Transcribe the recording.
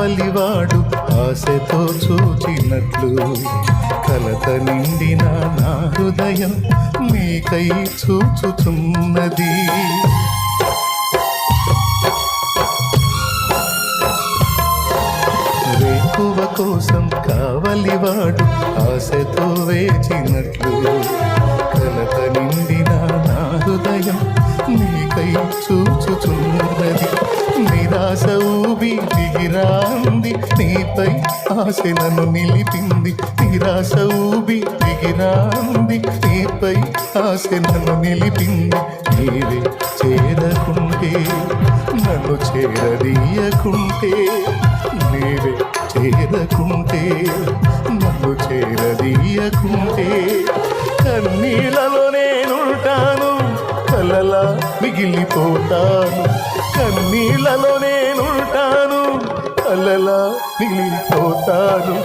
కావలివాడు ఆశతో చూచినట్లు కలత నిండిన నా హృదయం మీకై చూచుచున్నది. వేకువ కోసం కావలివాడు ఆశతో వేచినట్లు దిగిరాంది నీపై ఆశలను నిలిపింది నిరాశ ఊబి దిగిరాంది నీపై ఆశలను నిలిపింది నీవే చేరకుంటే నన్ను చేరదీయకుంటే నీవే చేరకుంటే నన్ను చేరదీయకుంటే కన్నీళ్ళలో నేనుంటాను కలలా మిగిలిపోతాను అలలా నిలిపోతాను